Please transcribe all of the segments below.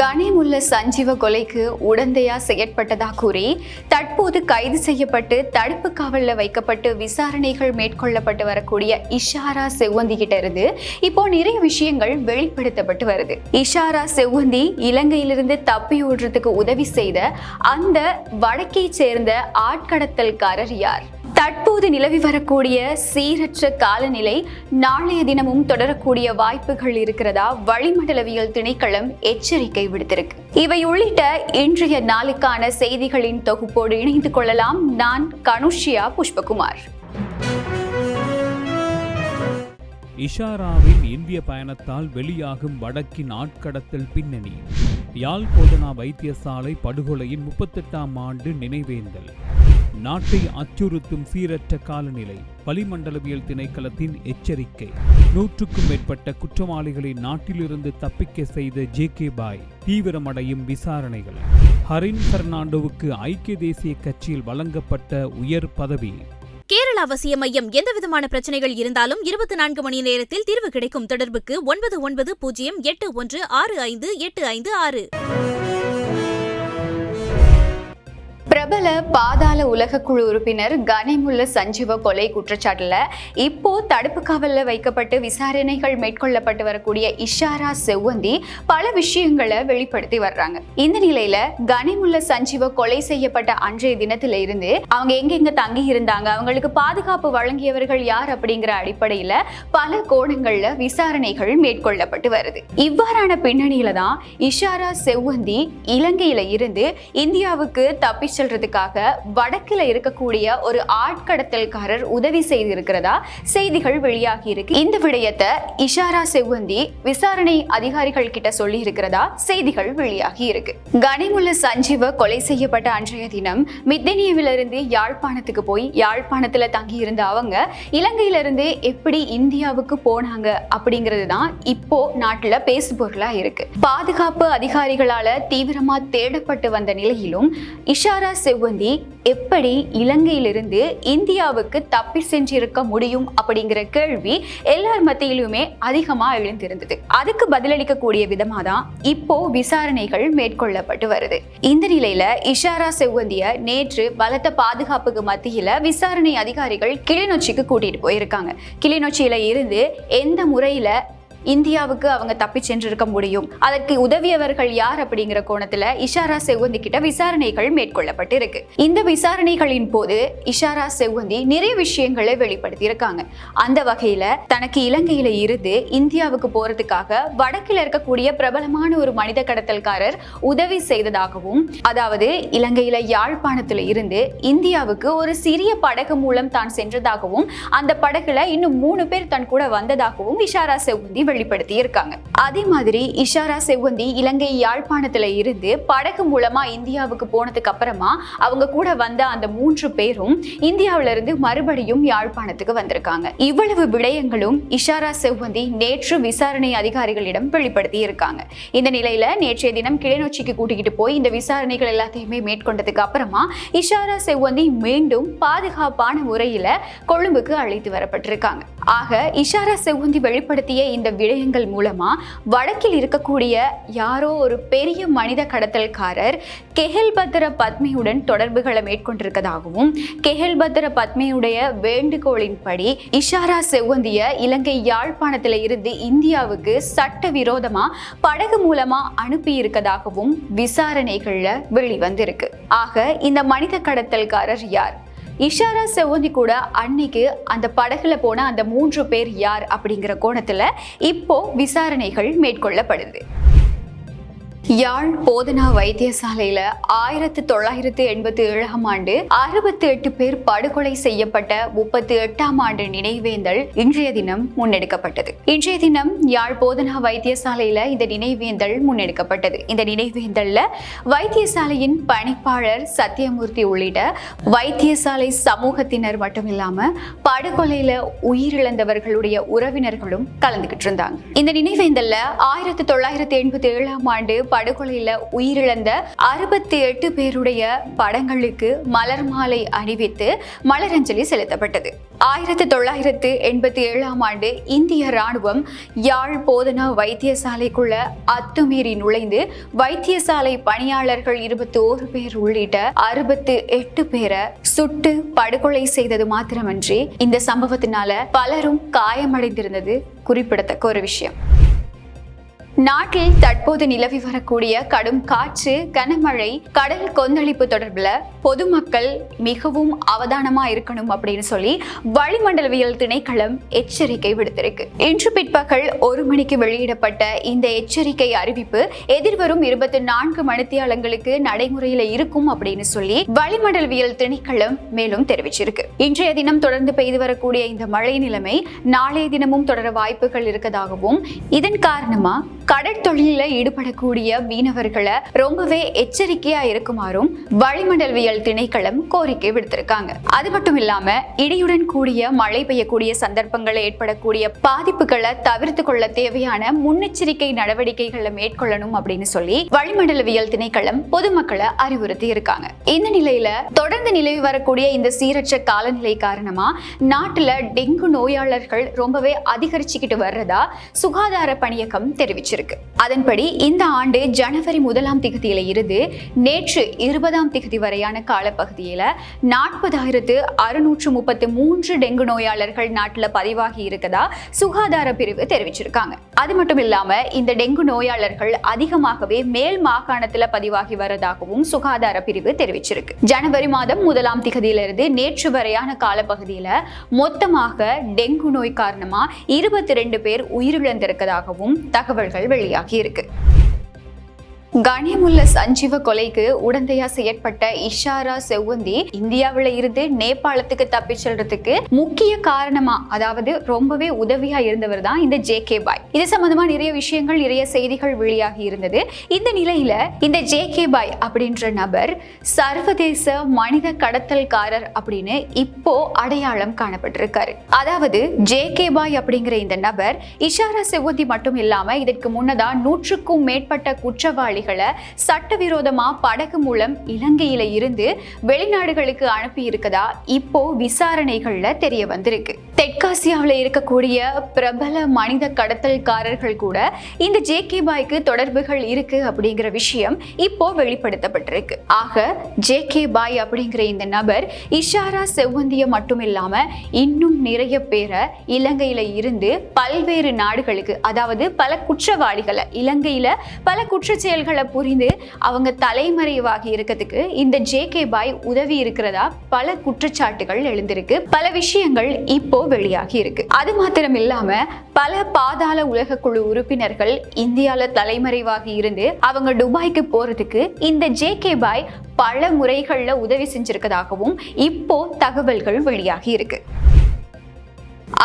கனிமுல்ல சஞ்சீவ கொலைக்கு உடந்தையா செயற்பட்டதாக கூறி தற்போது கைது செய்யப்பட்டு தடுப்பு காவலில் வைக்கப்பட்டு விசாரணைகள் மேற்கொள்ளப்பட்டு வரக்கூடிய இஷாரா செவ்வந்திகிட்ட இருந்து இப்போ நிறைய விஷயங்கள் வெளிப்படுத்தப்பட்டு வருது. இஷாரா செவ்வந்தி இலங்கையிலிருந்து தப்பி ஓடுறதுக்கு உதவி செய்த அந்த வடக்கை சேர்ந்த ஆட்கடத்தல்காரர் யார்? தற்போது நிலவி வரக்கூடிய சீரற்ற காலநிலை நாளைய தினமும் தொடரக்கூடிய வாய்ப்புகள் இருக்கிறதா? வளிமண்டலவியல் திணைக்களம் எச்சரிக்கை விடுத்திருக்கு. இவை உள்ளிட்ட இன்றைய நாளுக்கான செய்திகளின் தொகுப்போடு இணைந்து கொள்ளலாம். நான் கனுஷியா புஷ்பகுமார். இஷாராவின் இந்திய பயணத்தால் வெளியாகும் வடக்கின் ஆட்கடத்தல் பின்னணி யாழ் போதனா வைத்தியசாலை படுகொலையின் முப்பத்தெட்டாம் ஆண்டு நினைவேந்தல். நாட்டை அச்சுறுத்தும் சீரற்ற காலநிலை வளிமண்டலவியல் திணைக்களத்தின் எச்சரிக்கை. நூற்றுக்கும் மேற்பட்ட குற்றவாளிகளை நாட்டிலிருந்து தப்பிக்க செய்த ஜே கே பாய் தீவிரமடையும் விசாரணைகள். ஹரின் பெர்னாண்டோவுக்கு ஐக்கிய தேசிய கட்சியில் வழங்கப்பட்ட உயர் பதவி. கேரள அவசிய மையம் எந்தவிதமான பிரச்சனைகள் இருந்தாலும் இருபத்தி நான்கு மணி நேரத்தில் தீர்வு கிடைக்கும் தொடர்புக்கு ஒன்பது ஒன்பது பூஜ்ஜியம் எட்டு ஒன்று ஆறு ஐந்து எட்டு ஐந்து ஆறு. பிரபல பாதாள குழு உறுப்பினர் கனிமுல்ல சஞ்சீவ கொலை குற்றச்சாட்டுல இப்போ தடுப்பு காவலில் வைக்கப்பட்டு விசாரணைகள் மேற்கொள்ளப்பட்டு வரக்கூடிய இஷாரா செவ்வந்தி பல விஷயங்களை வெளிப்படுத்தி வர்றாங்க. இந்த நிலையில கனிமுல்ல சஞ்சீவ கொலை செய்யப்பட்ட அன்றைய தினத்தில இருந்து அவங்க எங்கெங்க தங்கி இருந்தாங்க அவங்களுக்கு பாதுகாப்பு வழங்கியவர்கள் யார் அப்படிங்கிற அடிப்படையில பல கோணங்கள்ல விசாரணைகள் மேற்கொள்ளப்பட்டு வருது. இவ்வாறான பின்னணியில தான் இஷாரா செவ்வந்தி இலங்கையில இருந்து இந்தியாவுக்கு தப்பி செல்றதுக்காக வடக்கில் இருக்கக்கூடிய ஒரு ஆட்கடத்தல்காரர் உதவி செய்திருக்கிறதா செய்திகள் வெளியாகி இருக்கு. இந்த விடயத்தை இஷாரா செவ்வந்தி விசாரணை அதிகாரிகள் கிட்ட சொல்லி இருக்கிறதா செய்திகள் வெளியாகி இருக்கு. கனிமுல்ல சஞ்சீவ கொலை செய்யப்பட்ட அன்றைய தினம் மித்தனியவிலிருந்து யாழ்ப்பாணத்துக்கு போய் யாழ்ப்பாணத்துல தங்கி இருந்த அவங்க இலங்கையிலிருந்து எப்படி இந்தியாவுக்கு போனாங்க அப்படிங்கிறது தான் இப்போ நாட்டுல பேசு பொருளா இருக்கு. பாதுகாப்பு அதிகாரிகளால தீவிரமா தேடப்பட்டு வந்த நிலையிலும் இஷாரா செவ்வந்தி எப்படி இலங்கையிலிருந்து இந்தியாவுக்கு தப்பி சென்றிருக்க முடியும் அப்படிங்கிற கேள்வி எல்லார் மத்தியிலுமே அதிகமா எழுந்திருந்தது. அதுக்கு பதிலளிக்கக்கூடிய விதமா தான் இப்போ விசாரணைகள் மேற்கொள்ளப்பட்டு வருது. இந்த நிலையில இஷாரா செவ்வந்திய நேற்று பலத்த பாதுகாப்புக்கு மத்தியில விசாரணை அதிகாரிகள் கிளிநொச்சிக்கு கூட்டிட்டு போயிருக்காங்க. கிளிநொச்சியில இருந்து எந்த முறையில இந்தியாவுக்கு அவங்க தப்பி சென்றிருக்க முடியும். அதற்கு உதவியவர்கள் யார் அப்படிங்கிற கோணத்துல இஷாரா செவ்வந்தி கிட்ட விசாரணைகள் மேற்கொள்ளப்பட்டு இருக்கு இந்த விசாரணைகளின் போது இஷாரா செவ்வந்தி நிறைய விஷயங்களை வெளிப்படுத்தி இருக்காங்க அந்த வகையில தனக்கு இலங்கையில இருந்து இந்தியாவுக்கு போறதுக்காக வடக்கில் இருக்கக்கூடிய பிரபலமான ஒரு மனித கடத்தல்காரர் உதவி செய்ததாகவும் அதாவது இலங்கையில யாழ்ப்பாணத்துல இருந்து இந்தியாவுக்கு ஒரு சிறிய படகு மூலம் தான் சென்றதாகவும் அந்த படகுல இன்னும் மூணு பேர் தன் கூட வந்ததாகவும் இஷாரா செவ்வந்தி வெளிப்படுத்தி இருக்காங்க அதே மாதிரி இஷாரா செவ்வந்தி இலங்கை யாழ்ப்பாணத்துல இருந்து படகு மூலமா இந்தியாவுக்கு போனதுக்கு அப்புறமா அவங்க கூட வந்த அந்த மூன்று பேரும் இந்தியாவில இருந்து மறுபடியும் யாழ்ப்பாணத்துக்கு வந்திருக்காங்க. இவ்வளவு விடயங்களும் இஷாரா செவ்வந்தி நேற்று விசாரணை அதிகாரிகளிடம் வெளிப்படுத்தி இருக்காங்க இந்த நிலையில நேற்றைய தினம் கிளிநொச்சிக்கு கூட்டிக்கிட்டு போய் இந்த விசாரணைகள் எல்லாத்தையுமே மேற்கொண்டதுக்கு அப்புறமா இஷாரா செவ்வந்தி மீண்டும் பாதுகாப்பான முறையில கொழும்புக்கு அழைத்து வரப்பட்டிருக்காங்க. ஆக இஷாரா செவ்வந்தி வெளிப்படுத்திய இந்த விடயங்கள் மூலமா வடக்கில் இருக்கக்கூடிய யாரோ ஒரு பெரிய மனித கடத்தல்காரர் கெஹல் பத்ர பத்மியுடன் தொடர்புகளை மேற்கொண்டிருக்கதாகவும் கெஹல் பத்ர பத்மியுடைய வேண்டுகோளின்படி இஷாரா செவ்வந்திய இலங்கை யாழ்ப்பாணத்தில் இருந்து இந்தியாவுக்கு சட்ட விரோதமா படகு மூலமா அனுப்பி இருக்கதாகவும் விசாரணைகள்ல வெளிவந்திருக்கு. ஆக இந்த மனித கடத்தல்காரர் யார்? இஷாரா செவ்வந்தி கூட அன்னைக்கு அந்த படகுல போன அந்த மூன்று பேர் யார் அப்படிங்கிற கோணத்துல இப்போ விசாரணைகள் மேற்கொள்ளப்படுது. யாழ் போதனா வைத்தியசாலையில ஆயிரத்தி தொள்ளாயிரத்தி எண்பத்தி ஏழாம் ஆண்டு அறுபத்தி எட்டு பேர் படுகொலை செய்யப்பட்ட முப்பத்தி எட்டாம் ஆண்டு நினைவேந்தல் இன்றைய தினம் முன்னெடுக்கப்பட்டது. இன்றைய தினம் யாழ் போதனா வைத்தியசாலையில இந்த நினைவேந்தல் முன்னெடுக்கப்பட்டது. இந்த நினைவேந்தல்ல வைத்தியசாலையின் பணிப்பாளர் சத்தியமூர்த்தி உள்ளிட்ட வைத்தியசாலை சமூகத்தினர் மட்டும் இல்லாம படுகொலையில உயிரிழந்தவர்களுடைய உறவினர்களும் கலந்துகிட்டு இருந்தாங்க. இந்த நினைவேந்தல்ல ஆயிரத்தி தொள்ளாயிரத்தி எண்பத்தி ஏழாம் ஆண்டு படுகொலையில உயிரிழந்த அறுபத்தி எட்டு பேருடைய படங்களுக்கு மலர் மாலை அணிவித்து மலரஞ்சலி செலுத்தப்பட்டது. ஆயிரத்தி தொள்ளாயிரத்து எண்பத்தி ஏழாம் ஆண்டு இந்திய ராணுவம் யாழ் போதனா வைத்தியசாலைக்குள்ள அத்துமீறி நுழைந்து வைத்தியசாலை பணியாளர்கள் இருபத்தி ஓரு பேர் உள்ளிட்ட அறுபத்து எட்டு பேரை சுட்டு படுகொலை செய்தது மாத்திரமன்றி இந்த சம்பவத்தினால பலரும் காயமடைந்திருந்தது குறிப்பிடத்தக்க ஒரு விஷயம். நாட்டில் தற்போது நிலவி வரக்கூடிய கடும் காற்று கனமழை கடல் கொந்தளிப்பு தொடர்பில் பொதுமக்கள் மிகவும் அவதானமா இருக்கணும் அப்படின்னு சொல்லி வளிமண்டலவியல் திணைக்களம் எச்சரிக்கை விடுத்திருக்கு. இன்று பிற்பகல் ஒரு மணிக்கு வெளியிடப்பட்ட இந்த எச்சரிக்கை அறிவிப்பு எதிர்வரும் இருபத்தி நான்கு மணித்தியாலங்களுக்கு நடைமுறையில இருக்கும் அப்படின்னு சொல்லி வளிமண்டலவியல் திணைக்களம் மேலும் தெரிவிச்சிருக்கு. இன்றைய தினம் தொடர்ந்து பெய்து வரக்கூடிய இந்த மழை நிலைமை நாளைய தினமும் தொடர வாய்ப்புகள் இருக்கதாகவும் இதன் காரணமா கடற்தொழில ஈடுபடக்கூடிய மீனவர்களை ரொம்பவே எச்சரிக்கையா இருக்குமாறும் வளிமண்டலவியல் திணைக்களம் கோரிக்கை விடுத்திருக்காங்க. அது மட்டும் இல்லாம இடியுடன் கூடிய மழை பெய்யக்கூடிய சந்தர்ப்பங்களை ஏற்படக்கூடிய பாதிப்புகளை தவிர்த்து கொள்ள தேவையான முன்னெச்சரிக்கை நடவடிக்கைகளை மேற்கொள்ளணும் அப்படின்னு சொல்லி வளிமண்டலவியல் திணைக்களம் பொதுமக்களை அறிவுறுத்தி இருக்காங்க இந்த நிலையில தொடர்ந்து நிலவி வரக்கூடிய இந்த சீரற்ற காலநிலை காரணமா நாட்டுல டெங்கு நோயாளர்கள் ரொம்பவே அதிகரிச்சுக்கிட்டு வர்றதா சுகாதார பணியகம் தெரிவிச்சிருக்கு. அதன்படி இந்த ஆண்டு ஜனவரி முதலாம் திகதியில இருந்து நேற்று இருபதாம் திகதி வரையான காலப்பகுதியில நாற்பதாயிரத்து அறுநூற்று முப்பத்து மூன்று டெங்கு நோயாளர்கள் நாட்டில் பதிவாகி இருக்கதா சுகாதார பிரிவு தெரிவிச்சிருக்காங்க. அது மட்டும் இல்லாம இந்த டெங்கு நோயாளர்கள் அதிகமாகவே மேல் மாகாணத்துல பதிவாகி வரதாகவும் சுகாதார பிரிவு தெரிவிச்சிருக்கு. ஜனவரி மாதம் முதலாம் திகதியிலிருந்து நேற்று வரையான காலப்பகுதியில மொத்தமாக டெங்கு நோய் காரணமா இருபத்தி ரெண்டு பேர் உயிரிழந்திருக்கதாகவும் தகவல்கள் வெளியாகி இருக்கு. கனிமுல்ல சஞ்சீவ கொலைக்கு உடந்தையா செயற்பட்ட இஷாரா செவ்வந்தி இந்தியாவில இருந்து நேபாளத்துக்கு தப்பி செல்றதுக்கு முக்கிய காரணமா அதாவது ரொம்பவே உதவியா இருந்தவர் தான் இந்த ஜே கே பாய். இது சம்பந்தமா நிறைய விஷயங்கள் நிறைய செய்திகள் வெளியாகி இருந்தது. இந்த நிலையில இந்த ஜே கே பாய் அப்படின்ற நபர் சர்வதேச மனித கடத்தல்காரர் அப்படின்னு இப்போ அடையாளம் காணப்பட்டிருக்காரு. அதாவது ஜே கே பாய் அப்படிங்கிற இந்த நபர் இஷாரா செவ்வந்தி மட்டும் இல்லாம இதற்கு முன்னதா நூற்றுக்கும் மேற்பட்ட குற்றவாளி குற்றவாளிகளை சட்டவிரோதமா படகு மூலம் இலங்கையில இருந்து வெளிநாடுகளுக்கு அனுப்பி இருக்கதா இப்போ விசாரணைகள்ல தெரிய வந்திருக்கு. தெற்காசியாவில் இருக்கக்கூடிய பிரபல மனித கடத்தல்காரர்கள் கூட இந்த ஜே கே பாய்க்கு தொடர்புகள் இருக்கு அப்படிங்கிற விஷயம் இப்போ வெளிப்படுத்தப்பட்டிருக்கு. ஆக ஜே கே பாய் அப்படிங்கிற இந்த நபர் இஷாரா செவ்வந்திய மட்டும் இல்லாம இன்னும் நிறைய பேரை இலங்கையில இருந்து பல்வேறு நாடுகளுக்கு அதாவது பல குற்றவாளிகளை இலங்கையில பல குற்ற செயல்கள் புரிந்து அவங்க தலைமறைவாகி இருக்கிறதுக்கு இந்த ஜே கே பாய் உதவி இருக்கிறதா பல குற்றச்சாட்டுகள் எழுந்திருக்கு. பல விஷயங்கள் இப்போ வெளியாகி இருக்கு. அது மாத்திரம் இல்லாம பல பாதாள உலக குழு உறுப்பினர்கள் இந்தியால தலைமறைவாகி இருந்து அவங்க துபாய்க்கு போறதுக்கு இந்த ஜே கே பாய் பல முறைகள்ல உதவி செஞ்சிருக்கதாகவும் இப்போ தகவல்கள் வெளியாகி இருக்கு.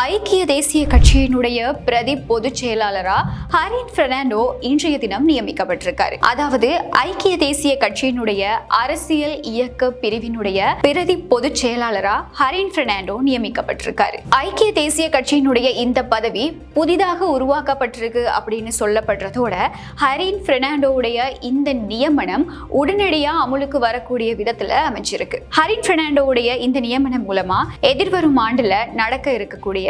ஐக்கிய தேசிய கட்சியினுடைய பிரதி பொதுச் செயலாளரா ஹரின் பெர்னாண்டோ இன்றைய தினம் நியமிக்கப்பட்டிருக்காரு. அதாவது ஐக்கிய தேசிய கட்சியினுடைய அரசியல் இயக்க பிரிவினுடைய பிரதி பொதுச் செயலாளரா ஹரின் பெர்னாண்டோ நியமிக்கப்பட்டிருக்காரு. ஐக்கிய தேசிய கட்சியினுடைய இந்த பதவி புதிதாக உருவாக்கப்பட்டிருக்கு அப்படின்னு சொல்லப்படுறதோட ஹரின் பெர்னாண்டோவுடைய இந்த நியமனம் உடனடியா அமுலுக்கு வரக்கூடிய விதத்துல அமைச்சிருக்கு ஹரின் பெர்னாண்டோவுடைய இந்த நியமனம் மூலமா எதிர்வரும் ஆண்டுல நடக்க இருக்கக்கூடிய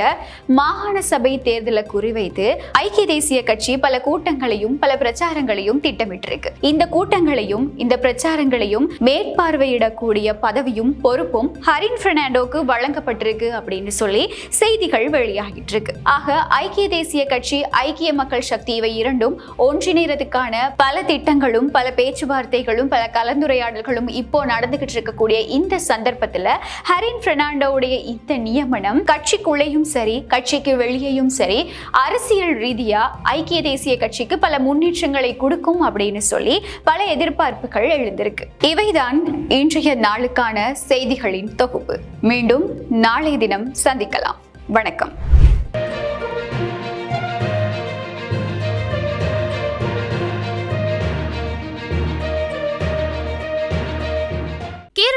மாகாண சபை தேர்தலை குறிவைத்து ஐக்கிய தேசிய கட்சி பல கூட்டங்களையும் பல பிரச்சாரங்களையும் திட்டமிட்டிருக்கு. இந்த கூட்டங்களையும் இந்த பிரச்சாரங்களையும் மேற்பார்வையிடக்கூடிய பதவியும் பொறுப்பும் ஹரின் பெர்னாண்டோக்கு வழங்கப்பட்டிருக்கு அப்படின்னு சொல்லி செய்திகள் வெளியாகிட்டு இருக்கு ஆக ஐக்கிய தேசிய கட்சி ஐக்கிய மக்கள் சக்தி இவை இரண்டும் ஒன்றிணைறதுக்கான பல திட்டங்களும் பல பேச்சுவார்த்தைகளும் பல கலந்துரையாடல்களும் இப்போ நடந்துகிட்டு இருக்கக்கூடிய இந்த சந்தர்ப்பத்துல ஹரின் பெர்னாண்டோவுடைய இந்த நியமனம் கட்சிக்குள்ளேயும் சரி கட்சிக்கு வெளியேயும் சரி அரசியல் ரீதியா ஐக்கிய தேசிய கட்சிக்கு பல முன்னேற்றங்களை கொடுக்கும் அப்படின்னு சொல்லி பல எதிர்பார்ப்புகள் எழுந்திருக்கு. இவைதான் இன்றைய நாளுக்கான செய்திகளின் தொகுப்பு. மீண்டும் நாளைய தினம் சந்திக்கலாம். வணக்கம்.